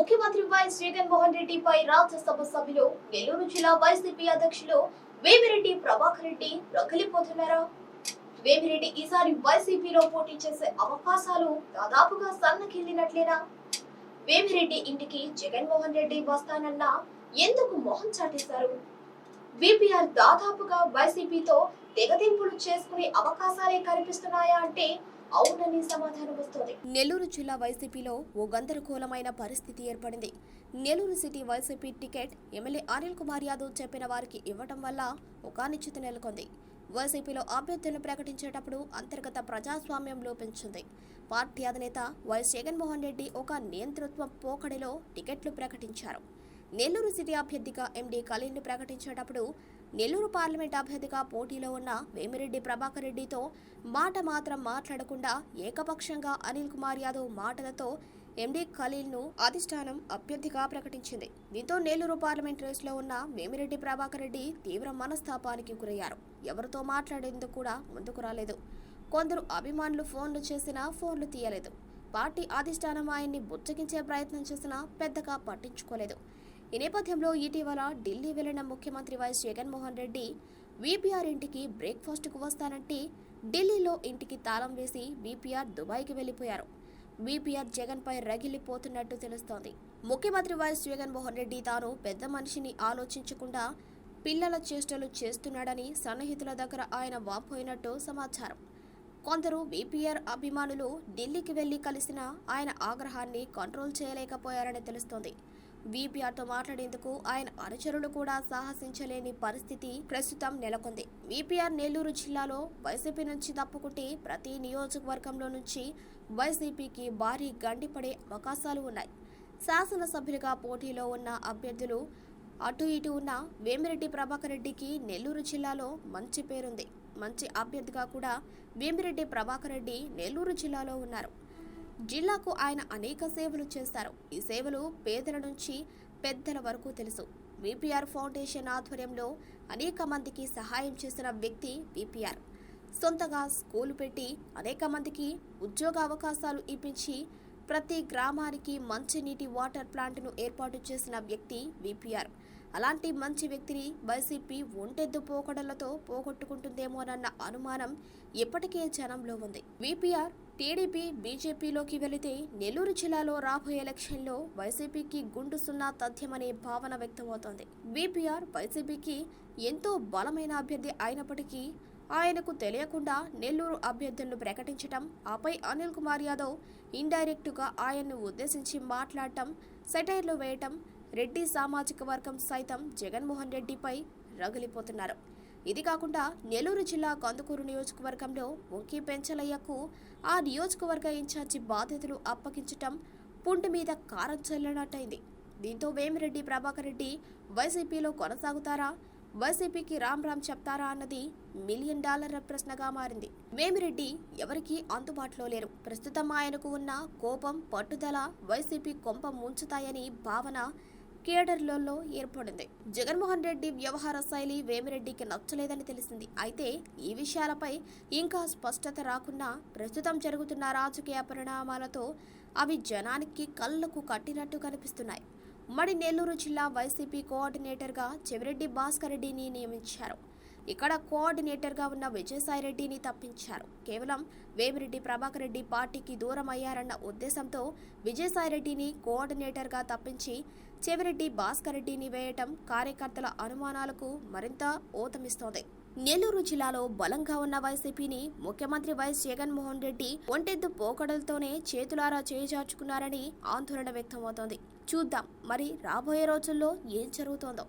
ముఖ్యమంత్రి వైఎస్ జగన్మోహన్ రెడ్డిపై రాజ్యసభ సభ్యులు నెల్లూరు జిల్లా వైసీపీ అధ్యక్షులు వేమిరెడ్డి ప్రభాకర్ రెడ్డి రగిలిపోతున్నారా? వేమిరెడ్డి ఈసారి వైసీపీలో పోటీ చేసే అవకాశాలు దాదాపుగా సన్నకిల్లినట్లేనా వేమిరెడ్డి ఇంటికి జగన్మోహన్ రెడ్డి వస్తానన్నా ఎందుకు మొహం చాటేశారు? విపిఆర్ దాదాపుగా వైసీపీతో తెగదింపులు చేసుకునే అవకాశాలే కనిపిస్తున్నాయా అంటే సమాధానం వస్తోంది. నెల్లూరు జిల్లా వైసీపీలో ఓ గందరగోళమైన పరిస్థితి ఏర్పడింది. Nellore city YCP ticket MLA Anil Kumar Yadav చెప్పిన వారికి ఇవ్వటం వల్ల ఒక అనిశ్చిత నెలకొంది. వైసీపీలో అభ్యర్థులను ప్రకటించేటప్పుడు అంతర్గత ప్రజాస్వామ్యం లోపించింది. పార్టీ అధినేత వైఎస్ జగన్మోహన్ రెడ్డి ఒక నియంతృత్వ పోకడిలో టికెట్లు ప్రకటించారు. నెల్లూరు సిటీ అభ్యర్థిగా ఎండీ ఖలీల్ను ప్రకటించేటప్పుడు నెల్లూరు పార్లమెంట్ అభ్యర్థిగా పోటీలో ఉన్న వేమిరెడ్డి ప్రభాకర్ రెడ్డితో మాట మాత్రం మాట్లాడకుండా ఏకపక్షంగా అనిల్ కుమార్ యాదవ్ మాటలతో ఎండీ ఖలీల్ను అధిష్టానం అభ్యర్థిగా ప్రకటించింది. దీంతో నెల్లూరు పార్లమెంట్ రేసులో ఉన్న వేమిరెడ్డి ప్రభాకర్ రెడ్డి తీవ్ర మనస్తాపానికి గురయ్యారు. ఎవరితో మాట్లాడేందుకు కూడా ముందుకు రాలేదు. కొందరు అభిమానులు ఫోన్లు చేసినా ఫోన్లు తీయలేదు. పార్టీ అధిష్టానం ఆయన్ని బుచ్చగించే ప్రయత్నం చేసినా పెద్దగా పట్టించుకోలేదు. ఈ నేపథ్యంలో ఇటీవల ఢిల్లీ వెళ్ళిన ముఖ్యమంత్రి వైఎస్ జగన్మోహన్ రెడ్డి వీపీఆర్ ఇంటికి బ్రేక్ఫాస్ట్కు వస్తానంటే ఢిల్లీలో ఇంటికి తాళం వేసి వీపీఆర్ దుబాయ్కి వెళ్ళిపోయారు వీపీఆర్ జగన్పై రగిలిపోతున్నట్టు తెలుస్తోంది. ముఖ్యమంత్రి వైఎస్ జగన్మోహన్ రెడ్డి తాను పెద్ద మనిషిని ఆలోచించకుండా పిల్లల చేష్టలు చేస్తున్నాడని సన్నిహితుల దగ్గర ఆయన వాపోయినట్టు సమాచారం. కొందరు వీపీఆర్ అభిమానులు ఢిల్లీకి వెళ్ళి కలిసిన ఆయన ఆగ్రహాన్ని కంట్రోల్ చేయలేకపోయారని తెలుస్తోంది. వీపీఆర్తో మాట్లాడేందుకు ఆయన అనుచరులు కూడా సాహసించలేని పరిస్థితి ప్రస్తుతం నెలకొంది. వీపీఆర్ నెల్లూరు జిల్లాలో వైసీపీ నుంచి తప్పుకుంటే ప్రతి నియోజకవర్గంలో నుంచి వైసీపీకి భారీ గండిపడే అవకాశాలు ఉన్నాయి. శాసనసభ్యులుగా పోటీలో ఉన్న అభ్యర్థులు అటు ఇటు ఉన్న వేమిరెడ్డి ప్రభాకర్ రెడ్డికి నెల్లూరు జిల్లాలో మంచి పేరుంది. మంచి అభ్యర్థిగా కూడా వేమిరెడ్డి ప్రభాకర్ రెడ్డి నెల్లూరు జిల్లాలో ఉన్నారు. జిల్లాకు ఆయన అనేక సేవలు చేశారు ఈ సేవలు పేదల నుంచి పెద్దల వరకు తెలుసు. విపిఆర్ ఫౌండేషన్ ఆధ్వర్యంలో అనేక మందికి సహాయం చేసిన వ్యక్తి విపిఆర్. సొంతగా స్కూలు పెట్టి అనేక మందికి ఉద్యోగ అవకాశాలు ఇప్పించి ప్రతి గ్రామానికి మంచినీటి వాటర్ ప్లాంట్ను ఏర్పాటు చేసిన వ్యక్తి విపిఆర్. అలాంటి మంచి వ్యక్తిని వైసీపీ ఒంటెద్దు పోకడలతో పోగొట్టుకుంటుందేమోనన్న అనుమానం ఇప్పటికే జనంలో ఉంది. విపిఆర్ టీడీపీ బీజేపీలోకి వెళితే నెల్లూరు జిల్లాలో రాబోయే ఎలక్షన్లో వైసీపీకి గుండు సున్నా తథ్యమనే భావన వ్యక్తమవుతోంది. బీపీఆర్ వైసీపీకి ఎంతో బలమైన అభ్యర్థి అయినప్పటికీ ఆయనకు తెలియకుండా నెల్లూరు అభ్యర్థులను ప్రకటించటం ఆపై అనిల్ కుమార్ యాదవ్ ఇండైరెక్టుగా ఆయన్ను ఉద్దేశించి మాట్లాడటం సెటైర్లు వేయటం రెడ్డి సామాజిక వర్గం సైతం జగన్మోహన్ రెడ్డిపై రగిలిపోతున్నారు. ఇది కాకుండా నెల్లూరు జిల్లా కందుకూరు నియోజకవర్గంలో వంకి పెంచలయ్యకు ఆ నియోజకవర్గ ఇన్ఛార్జి బాధ్యతలు అప్పగించటం పుంటి మీద కారం చల్లనట్టయింది. దీంతో వేమిరెడ్డి ప్రభాకర్ రెడ్డి వైసీపీలో కొనసాగుతారా? వైసీపీకి రామ్ రామ్ చెప్తారా అన్నది మిలియన్ డాలర్ల ప్రశ్నగా మారింది. వేమిరెడ్డి ఎవరికీ అందుబాటులో లేరు. ప్రస్తుతం ఆయనకు ఉన్న కోపం పట్టుదల వైసీపీ కొంప ముంచుతాయని భావన కేడర్లలో ఏర్పడింది. జగన్మోహన్ రెడ్డి వ్యవహార శైలి వేమిరెడ్డికి నచ్చలేదని తెలిసింది. అయితే ఈ విషయాలపై ఇంకా స్పష్టత రాకున్నా ప్రస్తుతం జరుగుతున్న రాజకీయ పరిణామాలతో అవి జనానికి కళ్ళకు కట్టినట్టు కనిపిస్తున్నాయి. మడి నెల్లూరు జిల్లా వైసీపీ కోఆర్డినేటర్గా చెవిరెడ్డి భాస్కర్ రెడ్డిని నియమించారు. ఇక్కడ కోఆర్డినేటర్గా ఉన్న విజయసాయిరెడ్డిని తప్పించారు. కేవలం వేమిరెడ్డి ప్రభాకర్ రెడ్డి పార్టీకి దూరం అయ్యారన్న ఉద్దేశంతో విజయసాయిరెడ్డిని కోఆర్డినేటర్గా తప్పించి చెవిరెడ్డి భాస్కర్ రెడ్డిని వేయటం కార్యకర్తల అనుమానాలకు మరింత ఊతమిస్తోంది. నెల్లూరు జిల్లాలో బలంగా ఉన్న వైసీపీని ముఖ్యమంత్రి వైఎస్ జగన్మోహన్ రెడ్డి ఒంటెద్దు పోకడలతోనే చేతులారా చేజార్చుకున్నారని ఆందోళన వ్యక్తమవుతోంది. చూద్దాం మరి రాబోయే రోజుల్లో ఏం జరుగుతోందో.